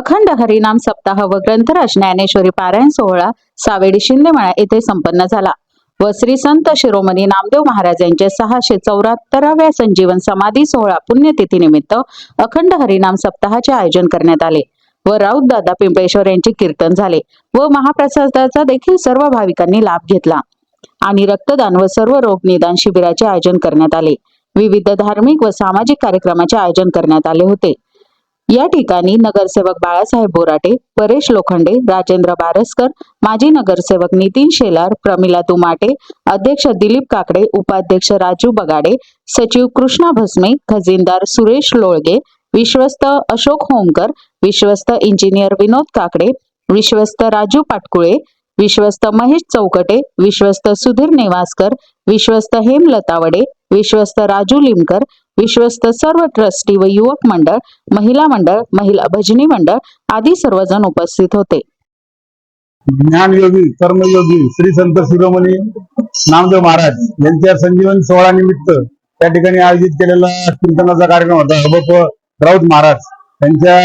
अखंड हरिनाम सप्ताह व ग्रंथराज ज्ञानेश्वरी पारायण सोहळा सावेडी शिंदेमळा येथे संपन्न झाला. व श्री संत शिरोमणी नामदेव महाराज यांचे सहाशे चौऱ्याहत्तराव्या संजीवन समाधी सोहळा पुण्यतिथीनिमित्त अखंड हरिनाम सप्ताहाचे आयोजन करण्यात आले व राऊत दादा पिंपळेश्वर यांचे कीर्तन झाले व महाप्रसादाचा देखील सर्व भाविकांनी लाभ घेतला. आणि रक्तदान व सर्व रोग निदान शिबिराचे आयोजन करण्यात आले. विविध धार्मिक व सामाजिक कार्यक्रमाचे आयोजन करण्यात आले होते. या ठिकाणी नगरसेवक बाळासाहेब बोराटे परेश लोखंडे राजेंद्र बारसकर माजी नगरसेवक नितीन शेलार प्रमिला तुमाटे अध्यक्ष दिलीप काकडे उपाध्यक्ष राजू बगाडे सचिव कृष्णा भस्मे खजिनदार सुरेश लोळगे विश्वस्त अशोक होमकर विश्वस्त इंजिनियर विनोद काकडे विश्वस्त राजू पाटकुळे विश्वस्त महेश चौकटे विश्वस्त सुधीर नेवासकर विश्वस्त हेमलता वडे विश्वस्त राजू लिमकर विश्वस्त सर्व ट्रस्टी व युवक मंडळ महिला मंडळ महिला भजनी मंडळ आदी सर्वजण उपस्थित होते. ज्ञानयोगी कर्मयोगी श्री संत शिरोमणी नामदेव महाराज यांच्या संजीवन सोहळा निमित्त त्या ठिकाणी आयोजित केलेला कीर्तनाचा कार्यक्रम होता. राऊत महाराज यांच्या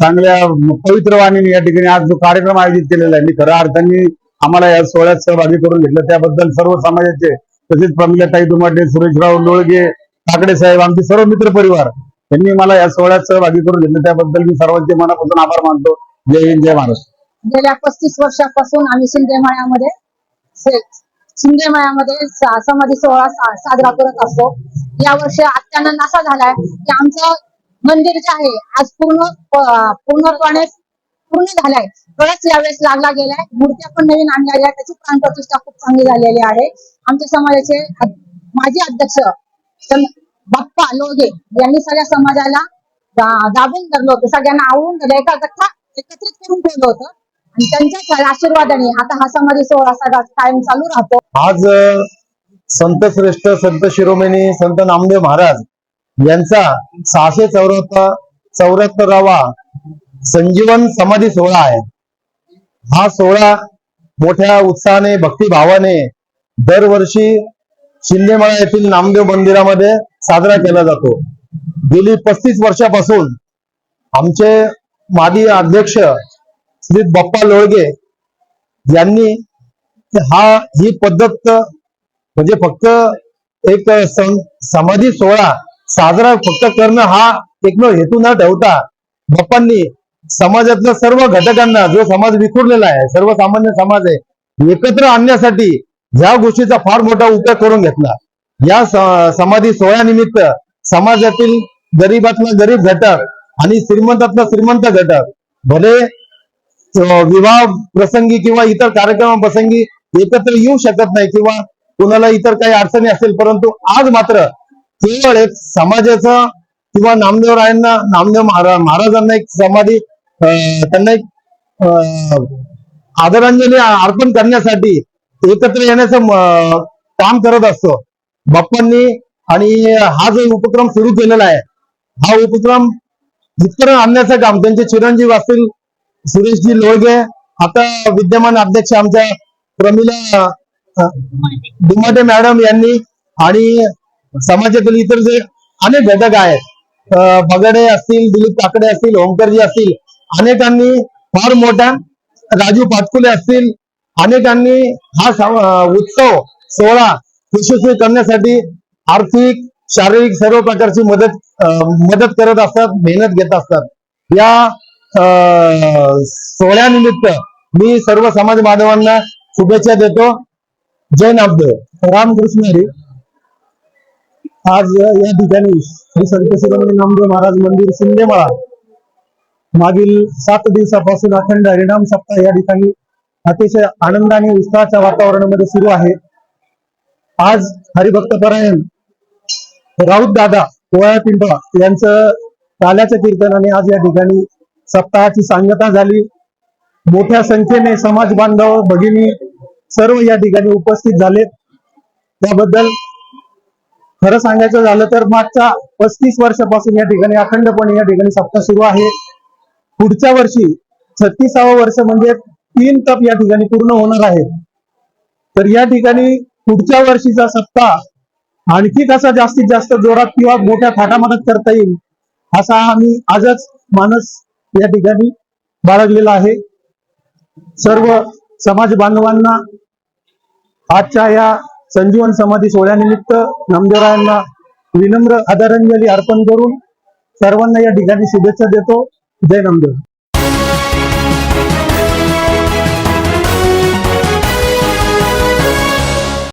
चांगल्या पवित्र वाणीने या ठिकाणी आज जो कार्यक्रम आयोजित केलेला आहे मी खऱ्या अर्थाने आम्हाला या सोहळ्यात सहभागी करून घेतलं. त्याबद्दल सर्व समाजाचे तसेच प्रमिलाताई दुमाटे सुरेशराव लोळगे ठाकरे साहेब आमचे सर्व मित्र परिवार त्यांनी मला या सोहळ्यात सहभागी करून घेतलं. त्याबद्दल मी सर्वांचे मनापासून आभार मानतो. जय हिंद जय महाराष्ट्र. गेल्या पस्तीस वर्षापासून आम्ही शिंदेमाळ्यामध्ये से- शिंदेमाळ्यामध्ये सा- समाधी सोहळा साजरा करत असतो. या वर्षी अत्यानंद असा झालाय की आमचं मंदिर जे आहे आज पूर्ण पूर्णपणे पूर्ण झालाय. परत यावेळेस लागला गेलाय. मूर्त्या पण नवीन आणल्या गेल्या त्याची प्राण प्रतिष्ठा खूप चांगली झालेली आहे. आमच्या समाजाचे माजी अध्यक्ष बाप्पा लोगे यांनी सगळ्या समाजाला दाबून धरलं होतं. सगळ्यांना आवडून धरलं. एका गठ्ठा एकत्रित करून ठेवलं होतं. आणि त्यांच्या आशीर्वादाने आता हा समाधी सोहळा सगळा कायम चालू राहतो. आज संत श्रेष्ठ संत शिरोमणी संत नामदेव महाराज यांचा सहाशे चौऱ्याहत्तर चौऱ्याहत्तरावा संजीवन समाधी सोहळा आहे. हा सोहळा मोठ्या उत्साहाने भक्तिभावाने दरवर्षी शिंदेमाळा येथील नामदेव मंदिरामध्ये साजरा केला जातो. गेली पस्तीस वर्षापासून आमचे माजी अध्यक्ष श्री बाप्पा लोळगे यांनी हा ही पद्धत म्हणजे फक्त एक सं- समाधी सोहळा साजरा फक्त करणं हा एकमेव हेतू न ठेवता बाप्पांनी समाजातल्या सर्व घटकांना जो समाज विखुरलेला आहे सर्वसामान्य समाज आहे एकत्र आणण्यासाठी ह्या गोष्टीचा फार मोठा उपयोग करून घेतला. या समाधी सोहळ्यानिमित्त समाजातील गरीबातला गरीब घटक आणि श्रीमंतातला श्रीमंत घटक भले विवाह प्रसंगी किंवा इतर कार्यक्रमाप्रसंगी एकत्र येऊ शकत नाही किंवा कुणाला इतर काही अडचणी असेल परंतु आज मात्र केवळ एक समाजाचा किंवा नामदेव रायांना नामदेव महाराजांना एक समाधी त्यांना एक आदरांजली अर्पण करण्यासाठी एकत्र येण्याचं काम करत असतो. बाप्पांनी आणि हा जो उपक्रम सुरू केलेला आहे हा उपक्रम इतर आणण्याचं काम त्यांचे चिरंजीव असतील सुरेशजी लोळगे आता विद्यमान अध्यक्ष आमच्या प्रमिला अ, दुमाटे मॅडम यांनी आणि समाजातील इतर जे अनेक घटक आहेत भगडे असतील दिलीप काकडे असतील ओंकरजी असतील अनेकांनी फार मोठा राजू पाटकुले असतील अनेकांनी हा उत्सव सोहळा यशस्वी करण्यासाठी आर्थिक शारीरिक सर्व प्रकारची मदत मदत करत असतात मेहनत घेत असतात. या अं, सोहळ्यानिमित्त मी सर्व समाज बांधवांना शुभेच्छा देतो. जय नामदेव. रामकृष्ण हरी. आज या ठिकाणी श्री संत शिरोमणी नामदेव महाराज मंदिर शिंदेमाळा मागील सात दिवसापासून अखंड हरिणाम सप्ताह या ठिकाणी अतिशय आनंद आणि उत्साहाच्या वातावरणामध्ये सुरू आहे. आज हरिभक्त परायण राऊत दादा पोळ्या पिंपळा यांचं ताल्याच्या कीर्तनाने आज या ठिकाणी सप्ताहाची सांगता झाली. मोठ्या संख्येने समाज बांधव भगिनी सर्व या ठिकाणी उपस्थित झाले त्याबद्दल खरं सांगायचं झालं तर मागच्या पस्तीस वर्षापासून या ठिकाणी अखंडपणे या ठिकाणी सप्ताह सुरू आहे. पुढच्या वर्षी छत्तीसावं वर्ष म्हणजे तीन तप या ठिकाणी पूर्ण होणार आहे. तर या ठिकाणी पुढच्या वर्षीचा सप्ताह आणखी कसा जास्तीत जास्त जोरात किंवा मोठ्या थाटामाटात करता येईल असा आम्ही आजच मानस या ठिकाणी बाळगलेला आहे. सर्व समाज बांधवांना आजच्या या संजीवन समाधी सोहळ्यानिमित्त नामदेवरायांना विनम्र आदरांजली अर्पण करून सर्वांना या ठिकाणी शुभेच्छा देतो. जय नामदेव.